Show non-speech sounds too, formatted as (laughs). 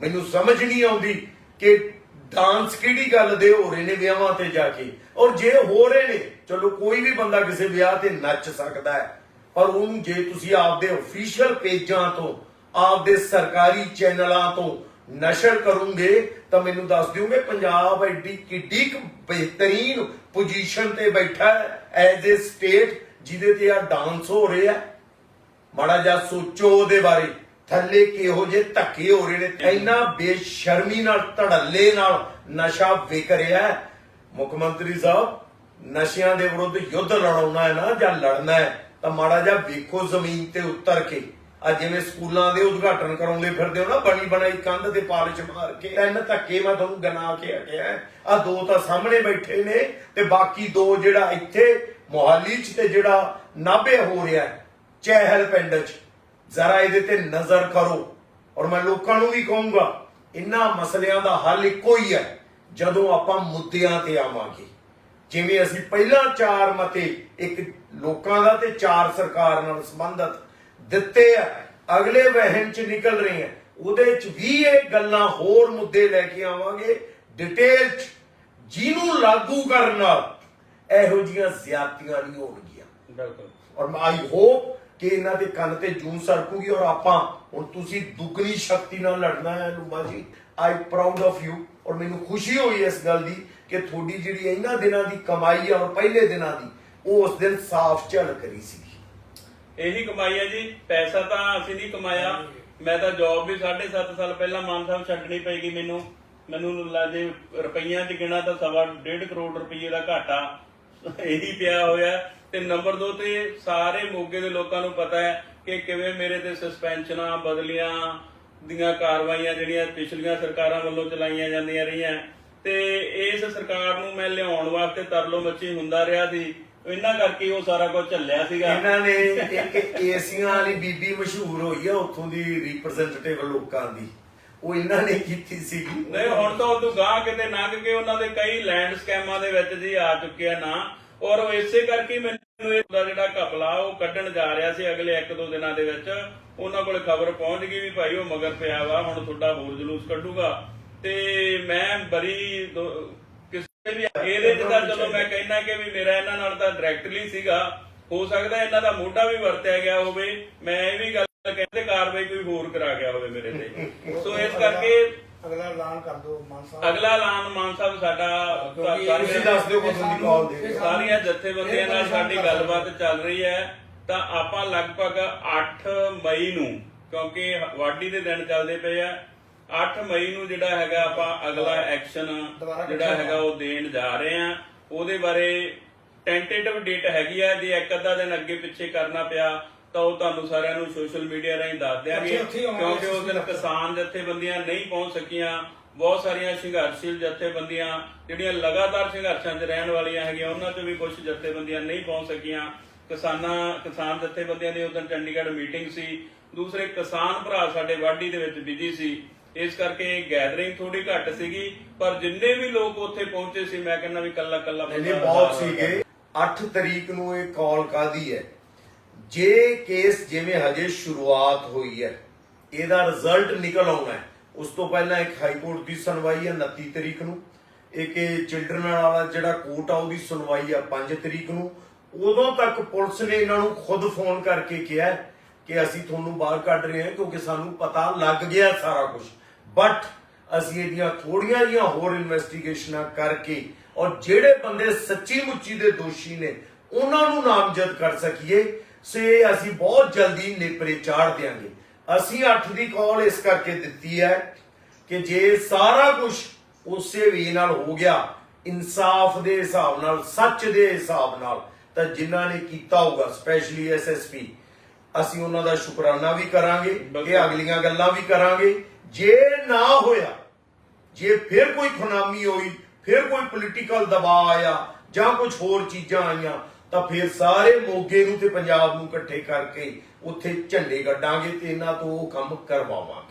ਮੈਨੂੰ ਸਮਝ ਨਹੀਂ ਆਉਂਦੀ ਕਿ ਡਾਂਸ ਕਿਹੜੀ ਗੱਲ ਦੇ ਹੋ ਰਹੇ ਨੇ ਵਿਆਹਾਂ ਤੇ ਜਾ ਕੇ। ਔਰ ਜੇ ਹੋ ਰਹੇ ਨੇ, ਚਲੋ ਕੋਈ ਵੀ ਬੰਦਾ ਕਿਸੇ ਵਿਆਹ ਤੇ ਨੱਚ ਸਕਦਾ ਹੈ। ਪਰ ਉਹਨੂੰ ਜੇ ਤੁਸੀਂ ਆਪਦੇ ਅਫੀਸ਼ੀਅਲ ਪੇਜਾਂ ਤੋਂ, ਆਪਦੇ ਸਰਕਾਰੀ ਚੈਨਲਾਂ ਤੋਂ ਨਸ਼ਰ ਕਰੋਗੇ, ਤਾਂ ਮੈਨੂੰ ਦੱਸ ਦਿਓਗੇ ਪੰਜਾਬ ਐਡੀ ਕਿੱਡੀ ਕੁ ਬਿਹਤਰੀਨ ਪੋਜੀਸ਼ਨ ਤੇ ਬੈਠਾ ਹੈ ਐਜ਼ ਅ ਸਟੇਟ ਜਿਹਦੇ ਤੇ ਆ ਡਾਂਸ ਹੋ ਰਿਹਾ ਹੈ। ਮਾੜਾ ਜਿਹਾ ਸੋਚੋ ਉਹਦੇ ਬਾਰੇ। ਥੱਲੇ ਕਿਹੋ ਜੇ ਧੱਕੇ ਹੋ ਰਹੇ ਨੇ, ਇੰਨਾ ਬੇਸ਼ਰਮੀ ਨਾਲ, ਧੜੱਲੇ ਨਾਲ ਨਸ਼ਾ ਵਿਕ ਰਿਹਾ ਹੈ। ਮੁੱਖ ਮੰਤਰੀ ਸਾਹਿਬ, ਨਸ਼ਿਆਂ ਦੇ ਵਿਰੁੱਧ ਯੁੱਧ ਲੜਾਉਣਾ ਹੈ ਨਾ, ਜਾਂ ਲੜਨਾ ਹੈ, ਤਾਂ ਮਾੜਾ ਜਿਹਾ ਵੇਖੋ ਜ਼ਮੀਨ ਤੇ ਉਤਰ ਕੇ। ਆ ਜਿਵੇਂ ਸਕੂਲਾਂ ਦੇ ਉਦਘਾਟਨ ਕਰਾਉਂਦੇ ਫਿਰਦੇ ਹੋ ਨਾ, ਬਣੀ ਬਣਾਈ ਕੰਧ ਤੇ ਪਾਲਿਸ਼ ਮਾਰ ਕੇ, ਤਿੰਨ ਧੱਕੇ ਮੈਂ ਤੁਹਾਨੂੰ ਗਨਾ ਕੇ ਹਟਿਆ ਆ ਦੋ ਤਾਂ ਸਾਹਮਣੇ ਬੈਠੇ ਨੇ, ਤੇ ਬਾਕੀ ਦੋ ਜਿਹੜਾ ਇੱਥੇ ਮੋਹਾਲੀ 'ਚ ਤੇ ਜਿਹੜਾ ਨਾਭੇ ਹੋ ਰਿਹਾ ਚਹਿਲ ਪਿੰਡ 'ਚ। ਜ਼ਰਾ ਇਹਦੇ ਤੇ ਨਜ਼ਰ ਕਰੋ ਔਰ ਮੈਂ ਲੋਕਾਂ ਨੂੰ ਵੀ ਕਹੂੰਗਾ ਇਹਨਾਂ ਮਸਲਿਆਂ ਦਾ ਹੱਲ ਇੱਕੋ ਹੀ ਹੈ ਜਦੋਂ ਆਪਾਂ ਮੁੱਦਿਆਂ ਤੇ ਆਵਾਂਗੇ। ਜਿਵੇਂ ਅਸੀਂ ਪਹਿਲਾਂ ਚਾਰ ਮਤੇ ਇੱਕ ਲੋਕਾਂ ਦਾ ਤੇ ਚਾਰ ਸਰਕਾਰ ਨਾਲ ਸੰਬੰਧਤ ਦਿੱਤੇ ਆ ਅਗਲੇ ਵਹਿਣ ਚ ਨਿਕਲ ਰਹੇ ਆ ਉਹਦੇ ਚ ਵੀ ਇਹ ਗੱਲਾਂ ਹੋਰ ਮੁੱਦੇ ਲੈ ਕੇ ਆਵਾਂਗੇ ਡਿਟੇਲ ਚ। ਜਿਹਨੂੰ ਲਾਗੂ ਕਰਨ ਨਾਲ ਇਹੋ ਜੀਆਂ ਜ਼ਿਆਦਤੀਆਂ ਨਹੀਂ ਹੋਣਗੀਆਂ। ਬਿਲਕੁਲ। ਔਰ ਆਈ ਹੋਪ ਕਿ ਇਹਨਾਂ ਦੇ ਕੰਨ ਤੇ ਜੂੰ ਸਰਕੂਗੀ ਔਰ ਆਪਾਂ ਹੁਣ ਤੁਸੀਂ ਦੁੱਗਣੀ ਸ਼ਕਤੀ ਨਾਲ ਲੜਨਾ ਹੈ ਲੂੰਬਾ ਜੀ। ਆਈ ਪ੍ਰਾਊਡ ਆਫ ਯੂ ਔਰ ਮੈਨੂੰ ਖੁਸ਼ੀ ਹੋਈ ਇਸ ਗੱਲ ਦੀ ਕਿ ਤੁਹਾਡੀ ਜਿਹੜੀ ਇਹਨਾਂ ਦਿਨਾਂ ਦੀ ਕਮਾਈ ਹੈ ਔਰ ਪਹਿਲੇ ਦਿਨਾਂ ਦੀ, ਉਹ ਉਸ ਦਿਨ ਸਾਫ਼ ਝਲਕ ਰਹੀ ਸੀ ਇਹੀ ਕਮਾਈ ਹੈ ਜੀ। ਪੈਸਾ ਤਾਂ ਅਸੀਂ ਨਹੀਂ ਕਮਾਇਆ। ਮੈਂ ਤਾਂ ਜੌਬ ਵੀ 7.5 ਸਾਲ ਪਹਿਲਾਂ ਮਾਨ ਸਾਹਿਬ ਛੱਡਣੀ ਪਏਗੀ ਮੈਨੂੰ। ਮੈਨੂੰ ਲੱਗੇ ਰੁਪਈਆਂ 'ਚ ਗਿਣਾ ਤਾਂ ਸਵਾ ਡੇਢ ਕਰੋੜ ਰੁਪਈਏ ਦਾ ਘਾਟਾ। ਇਹੀ ਪਿਆ ਹੋਇਆ। ਤੇ ਨੰਬਰ 2 ਤੇ ਸਾਰੇ ਮੋਗੇ ਦੇ ਲੋਕਾਂ ਨੂੰ ਪਤਾ ਹੈ ਕਿ ਕਿਵੇਂ ਮੇਰੇ ਤੇ ਸਸਪੈਂਸ਼ਨਾਂ ਬਦਲੀਆਂ ਦੀਆਂ ਕਾਰਵਾਈਆਂ ਜਿਹੜੀਆਂ ਪਿਛਲੀਆਂ ਸਰਕਾਰਾਂ ਵੱਲੋਂ ਚਲਾਈਆਂ ਜਾਂਦੀਆਂ ਰਹੀਆਂ। ਤੇ ਇਸ ਸਰਕਾਰ ਨੂੰ ਮੈਂ ਲਿਆਉਣ ਵਾਸਤੇ ਤਰਲੋ ਮੱਛੀ ਹੁੰਦਾ ਰਿਹਾ ਸੀ। ਇਹਨਾਂ ਕਰਕੇ ਉਹ ਸਾਰਾ ਕੁਝ ਝੱਲਿਆ ਸੀਗਾ। ਇਹਨਾਂ ਨੇ ਇੱਕ ਏਸੀਆਂ ਵਾਲੀ ਬੀਬੀ ਮਸ਼ਹੂਰ ਹੋਈ ਆ, ਉੱਥੋਂ ਦੀ ਰਿਪਰੈਜ਼ੈਂਟੇਟਿਵ ਲੋਕਾਂ ਦੀ। ਉਹ ਇਹਨਾਂ ਨੇ ਕੀਤੀ ਸੀਗੀ। ਨਹੀਂ, ਹੁਣ ਤਾਂ ਉਦੋਂ ਗਾਂ ਕਿਤੇ ਲੰਘ ਕੇ ਉਹਨਾਂ ਦੇ ਕਈ ਲੈਂਡ ਸਕੈਮਾਂ ਦੇ ਵਿੱਚ ਜੀ ਆ ਚੁੱਕੇ ਨਾ। ਔਰ ਉਹ ਇਸੇ ਕਰਕੇ ਮੈਨੂੰ ਇਹ ਦਾ ਜਿਹੜਾ ਘਪਲਾ, ਉਹ ਕੱਢਣ ਜਾ ਰਿਹਾ ਸੀ ਅਗਲੇ ਇੱਕ ਦੋ ਦਿਨਾਂ ਦੇ ਵਿੱਚ। ਉਹਨਾਂ ਕੋਲੇ ਖਬਰ ਪਹੁੰਚ ਗਈ ਵੀ ਭਾਈ ਉਹ ਮਗਰ ਪਿਆ ਵਾ, ਹੁਣ ਤੁਹਾਡਾ ਹੋਰ ਜਲੂਸ ਕੱਢੂਗਾ। ਤੇ ਮੈਂ ਬੜੀ ਕਿਸੇ ਵੀ ਇਹਦੇ ਚ ਤਾਂ ਚਲੋ ਮੈਂ ਕਹਿੰਦਾ ਕਿ ਵੀ ਮੇਰਾ ਇਹਨਾਂ ਨਾਲ ਤਾਂ ਡਾਇਰੈਕਟਲੀ ਸੀਗਾ। ਹੋ ਸਕਦਾ ਇਹਨਾਂ ਦਾ ਮੋਢਾ ਵੀ ਵਰਤਿਆ ਗਿਆ ਹੋਵੇ। ਮੈਂ ਇਹ ਵੀ ਗੱਲ ਕਹਿੰਦੇ ਕਾਰਵਾਈ ਕੋਈ ਹੋਰ ਕਰਾ ਗਿਆ ਹੋਵੇ ਮੇਰੇ ਤੇ। (laughs) ਸੋ ਇਸ ਕਰਕੇ ਅਗਲਾ ਐਲਾਨ ਕਰ ਦਿਓ ਮਾਨ ਸਾਹਿਬ। ਅਗਲਾ ਐਲਾਨ ਮਾਨ ਸਾਹਿਬ ਸਾਡਾ ਤੁਸੀਂ ਦੱਸ ਦਿਓ ਕਦੋਂ ਦੀ ਕਾਲ ਦੇ ਸਾਰੀਆਂ ਜਥੇਬੰਦੀਆਂ ਨਾਲ ਸਾਡੀ ਗੱਲਬਾਤ ਚੱਲ ਰਹੀ ਹੈ। ਤਾਂ ਆਪਾਂ ਲਗਭਗ 8 ਮਈ ਨੂੰ ਕਿਉਂਕਿ ਵਾਢੀ ਦੇ ਦਿਨ ਚੱਲਦੇ ਪਏ ਆ 8 ਮਈ ਨੂੰ ਜਿਹੜਾ ਹੈਗਾ ਆਪਾਂ ਅਗਲਾ ਐਕਸ਼ਨ ਦੁਬਾਰਾ ਜਿਹੜਾ ਹੈਗਾ ਉਹ ਦੇਣ ਜਾ ਰਹੇ ਆ। ਉਹਦੇ ਬਾਰੇ ਟੈਂਟੇਟਿਵ ਡੇਟ ਹੈਗੀ ਆ ਜੇ ਇੱਕ ਅੱਧਾ ਦਿਨ ਅੱਗੇ ਪਿੱਛੇ ਕਰਨਾ ਪਿਆ ਤਾਂ ਉਹ ਤੁਹਾਨੂੰ ਸਾਰਿਆਂ ਨੂੰ ਸੋਸ਼ਲ ਮੀਡੀਆ ਰਾਹੀਂ ਦੱਸ ਦਿਆਂਗੇ ਕਿਉਂਕਿ ਉਸ ਦਿਨ ਕਿਸਾਨ ਜਥੇਬੰਦੀਆਂ ਨਹੀਂ ਪਹੁੰਚ ਸਕੀਆਂ। ਬਹੁਤ ਸਾਰੀਆਂ ਸੰਘਰਸ਼ੀਲ ਜਥੇਬੰਦੀਆਂ ਜਿਹੜੀਆਂ ਲਗਾਤਾਰ ਸੰਘਰਸ਼ਾਂ 'ਚ ਰਹਿਣ ਵਾਲੀਆਂ ਹੈਗੀਆਂ ਉਹਨਾਂ 'ਚ ਵੀ ਕੁਝ ਜਥੇਬੰਦੀਆਂ ਨਹੀਂ ਪਹੁੰਚ ਸਕੀਆਂ। ਕਿਸਾਨਾਂ ਕਿਸਾਨ ਜਥੇਬੰਦੀਆਂ ਦੀ ਉਦੋਂ ਚੰਡੀਗੜ੍ਹ ਮੀਟਿੰਗ ਸੀ। ਦੂਸਰੇ ਕਿਸਾਨ ਭਰਾ ਸਾਡੇ ਵਾਢੀ ਦੇ ਵਿੱਚ ਬਿਜ਼ੀ ਸੀ। ਇਸ ਕਰਕੇ ਗੈਦਰਿੰਗ ਥੋੜੀ ਘੱਟ ਸੀਗੀ ਪਰ ਜਿੰਨੇ ਵੀ ਲੋਕ ਉੱਥੇ ਪਹੁੰਚੇ ਸੀ ਮੈਂ ਕਹਿੰਦਾ ਵੀ ਕੱਲਾ ਕੱਲਾ ਨਹੀਂ ਬਹੁਤ ਸੀਗੇ। 8 ਤਰੀਕ ਨੂੰ ਇਹ ਕਾਲ ਕਾਦੀ ਹੈ? ਜੇ ਕੇਸ ਜਿਵੇਂ ਹਜੇ ਸ਼ੁਰੂਆਤ ਹੋਈ ਹੈ, ਇਹਦਾ ਰਿਜ਼ਲਟ ਨਿਕਲ ਆਉਣਾ ਹੈ, ਉਸ ਤੋਂ ਪਹਿਲਾਂ ਇੱਕ ਹਾਈ ਕੋਰਟ ਦੀ ਸੁਣਵਾਈ ਹੈ 29 ਤਰੀਕ ਨੂੰ, ਇੱਕ ਚਿਲਡਰਨ ਵਾਲਾ ਜਿਹੜਾ ਕੋਰਟ ਆ ਉਹਦੀ ਸੁਣਵਾਈ ਆ 5 ਤਰੀਕ ਨੂੰ, ਉਦੋਂ ਤੱਕ ਪੁਲਿਸ ਨੇ ਇਹਨਾਂ ਨੂੰ ਖੁਦ ਫੋਨ ਕਰਕੇ ਕਿਹਾ ਕਿ ਅਸੀਂ ਤੁਹਾਨੂੰ ਬਾਹਰ ਕੱਢ ਰਹੇ ਹਾਂ ਕਿਉਂਕਿ ਸਾਨੂੰ ਪਤਾ ਲੱਗ ਗਿਆ ਸਾਰਾ ਕੁਝ ਬਟ ਅਸੀਂ ਇਹਦੀਆਂ ਥੋੜੀਆਂ ਜਿਹੀਆਂ ਹੋਰ ਇਨਵੈਸਟੀਗੇਸ਼ਨਾਂ ਕਰਕੇ, ਔਰ ਜਿਹੜੇ ਬੰਦੇ ਸੱਚੀ ਮੁੱਚੀ ਦੇ ਦੋਸ਼ੀ ਨੇ ਉਹਨਾਂ ਨੂੰ ਨਾਮਜ਼ਦ ਕਰ ਸਕੀਏ। ਸੇ ਅਸੀਂ ਬਹੁਤ ਜਲਦੀ ਨੇਪਰੇ ਚਾੜ ਦਿਆਂਗੇ। ਅਸੀਂ 8 ਦੀ ਕਾਲ ਇਸ ਕਰਕੇ ਦਿੱਤੀ ਹੈ ਕਿ ਜੇ ਸਾਰਾ ਕੁਝ ਉਸੇ ਵੇ ਨਾਲ ਹੋ ਗਿਆ ਇਨਸਾਫ ਦੇ ਹਿਸਾਬ ਨਾਲ ਸੱਚ ਦੇ ਹਿਸਾਬ ਨਾਲ ਤਾਂ ਜਿਨ੍ਹਾਂ ਨੇ ਕੀਤਾ ਹੋਊਗਾ ਸਪੈਸ਼ਲੀ ਐਸਐਸਪੀ ਅਸੀਂ ਉਹਨਾਂ ਦਾ ਸ਼ੁਕਰਾਨਾ ਵੀ ਕਰਾਂਗੇ ਕਿ। ਅਗਲੀਆਂ ਗੱਲਾਂ ਵੀ ਕਰਾਂਗੇ। ਜੇ ਨਾ ਹੋਇਆ ਜੇ ਫਿਰ ਕੋਈ ਖੁਨਾਮੀ ਹੋਈ ਫਿਰ ਕੋਈ ਪੋਲੀਟੀਕਲ ਦਬਾਅ ਆਇਆ ਜਾਂ ਕੁਝ ਹੋਰ ਚੀਜ਼ਾਂ ਆਈਆਂ ਤਾਂ ਫਿਰ ਸਾਰੇ ਮੋਗੇ ਨੂੰ ਤੇ ਪੰਜਾਬ ਨੂੰ ਇਕੱਠੇ ਕਰਕੇ ਉੱਥੇ ਝੰਡੇ ਗੱਡਾਂਗੇ ਤੇ ਇਹਨਾਂ ਤੋਂ ਉਹ ਕੰਮ ਕਰਵਾਵਾਂਗੇ।